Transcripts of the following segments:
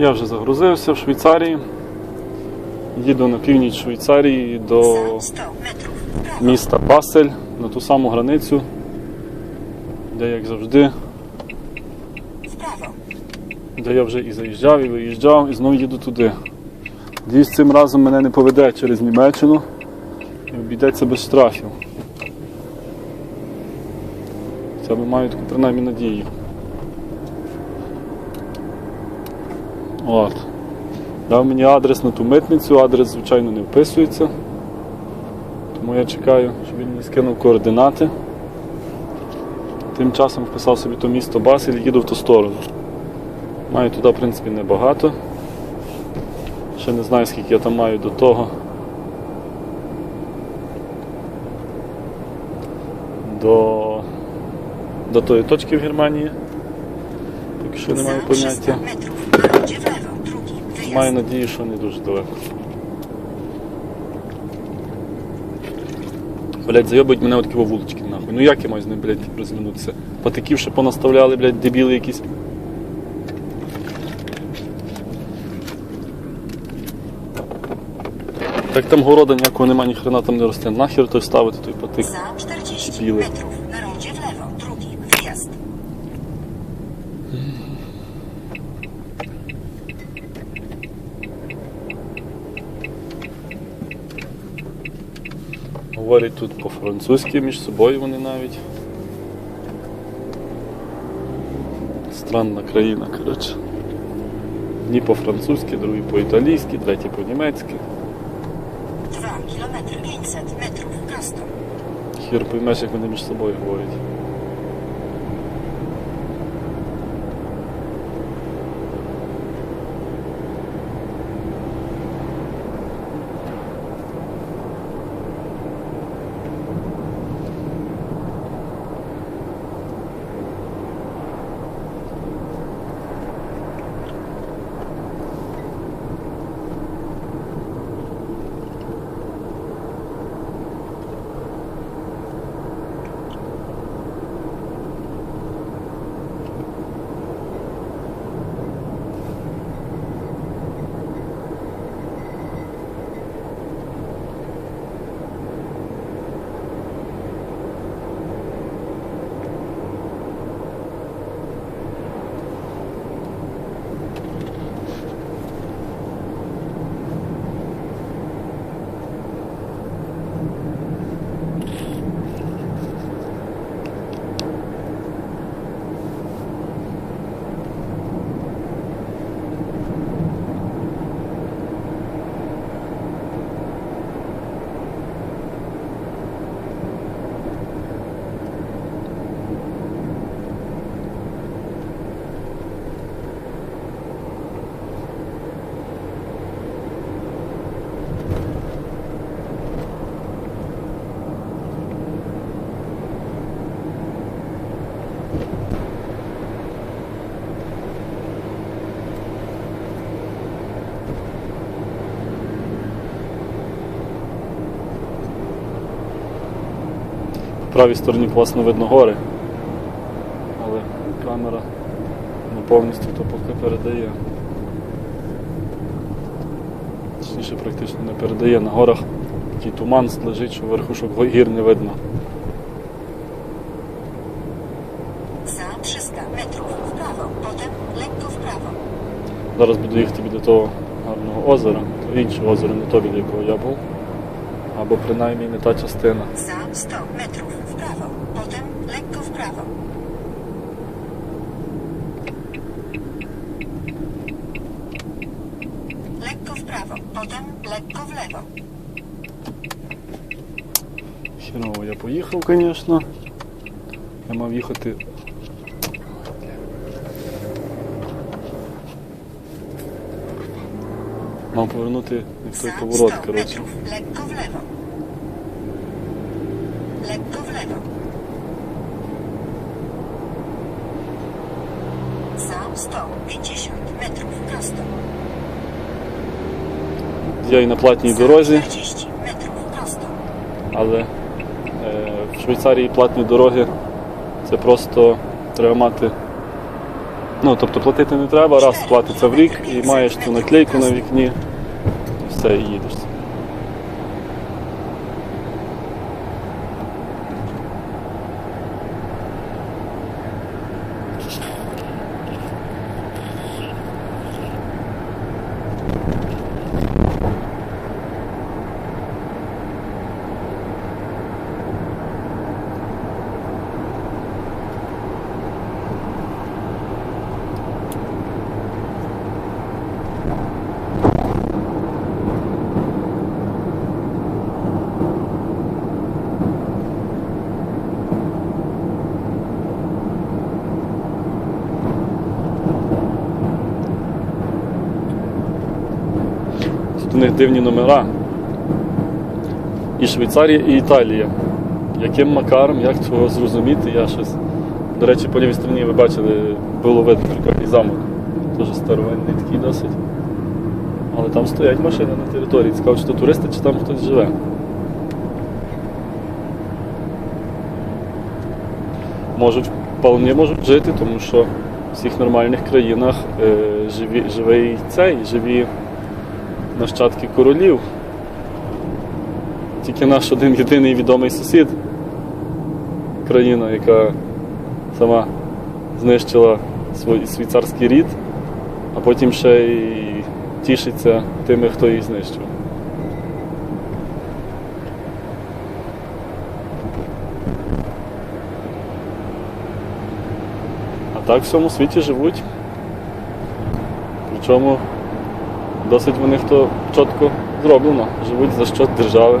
Я вже загрузився в Швейцарії. Їду на північ Швейцарії до За 100 metrów w prawo. міста Басель на ту саму границю, де, як завжди, де я вже і заїжджав, і виїжджав, і знову їду туди. Надіюсь, цим разом мене не поведе через Німеччину і обійдеться без штрафів. Б маю таку принаймні надію. От. Дав мені адрес на ту митницю, адрес, звичайно, не вписується. Тому я чекаю, щоб він мені скинув координати. Тим часом вписав собі то місто Басель і їду в ту сторону. Маю туди, в принципі, небагато. Ще не знаю, скільки я там маю до того. До, до тої точки в Германії. Поки що не маю Za 300 поняття. Маю надію, що не дуже далеко. Блять, зайобують мене такі вулички нахуй. Ну як я маю з ним, блядь, розминутися? Патиків ще понаставляли, блядь, дебіли якісь. Так там города ніякого нема, ні хрена там не росте. Нахер той ставити той патик. Дебіли. metrów na rondzie w lewo. Drugi wyjazd. Говорять тут по-французьки між собою вони навіть. Странна країна, коротше. Дні по-французьки, другі по-італійськи, треті по-німецьки. 2 km 500 метрів prosto. Хір поймеш, як вони між собою говорять. Правій стороні класно видно гори, але камера не повністю то поки передає. Точніше, практично не передає. На горах такий туман лежить, що верхушок гір не видно. Za 300 metrów w prawo. Potem lekko. Зараз буду їхати біля того гарного озера, то інше озеро, не то, біля якого я був. Або принаймні не та частина. Za 100 metrów w prawo. Potem lekko w prawo. Lekko w prawo. Potem lekko w lewo. Хірово я поїхав, звісно. Я мав їхати. Мав повернути не в той поворот, коротше. lekko w lewo. Lekko w lewo. Za 150 metrów prosto. Я і на платній дорозі, 40 metrów prosto. але е, в Швейцарії платні дороги це просто треба мати Ну, тобто платити не треба, раз платиться в рік і маєш цю наклейку на вікні, і все, і їдеш. Тут у них дивні номера. І Швейцарія, і Італія. Яким макаром, як цього зрозуміти, я щось. До речі, по лівій стороні ви бачили, було видно прикольний замок. Дуже старовинний такий досить. Але там стоять машини на території. Цікаво, чи то туристи, чи там хтось живе. Можуть, вполне можуть жити, тому що в всіх нормальних країнах е, живі, живий цей, живі нащадки королів. Тільки наш один єдиний відомий сусід, країна, яка сама знищила свій, свій царський рід, а потім ще й тішиться тими, хто її знищив. А так в всьому світі живуть. Причому досить в них то чітко зроблено. Живуть за що держави.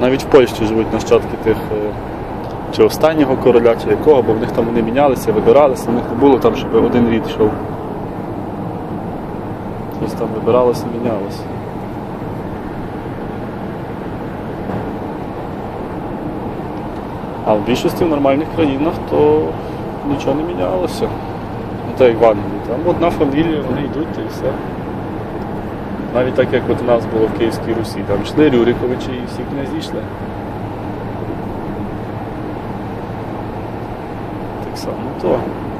Навіть в Польщі живуть нащадки тих е, чи останнього короля, чи якого, бо в них там вони мінялися, вибиралися, в них не було там, щоб один рід йшов. Щось там вибиралося, мінялося. А в більшості в нормальних країнах то нічого не мінялося. Ну так як в Англії. Там одна фамілія, вони йдуть і все. Навіть так, як от у нас було в Київській Русі. Там йшли Рюриковичі і всі князі йшли. Так само то.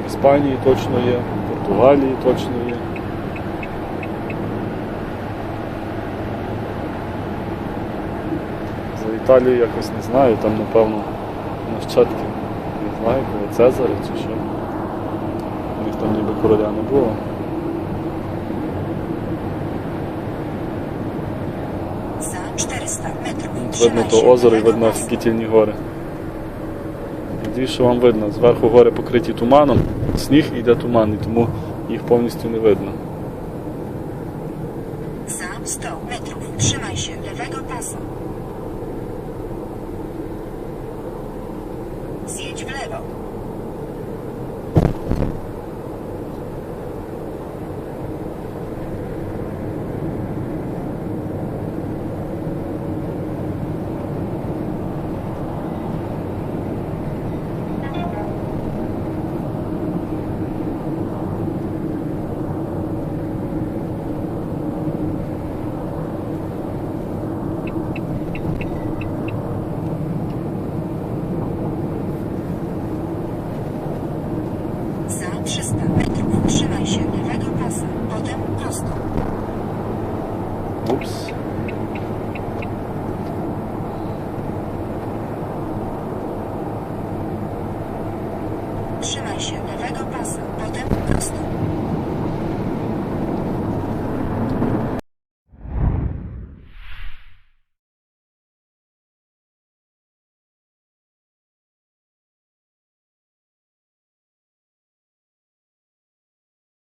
В Іспанії точно є, в Португалії точно є. За Італію якось не знаю, там напевно нащадки, не знаю, кого Цезаря чи що. У них там ніби короля не було. За 400 metrów. Видно то озеро і видно офігітельні гори. Надіюсь, що вам видно. Зверху гори покриті туманом, сніг і йде туман, і тому їх повністю не видно. За 100 metrów. Trzymaj się lewego pasu. Zjedź w lewo. Trzymaj się lewego pasa, potem prosto.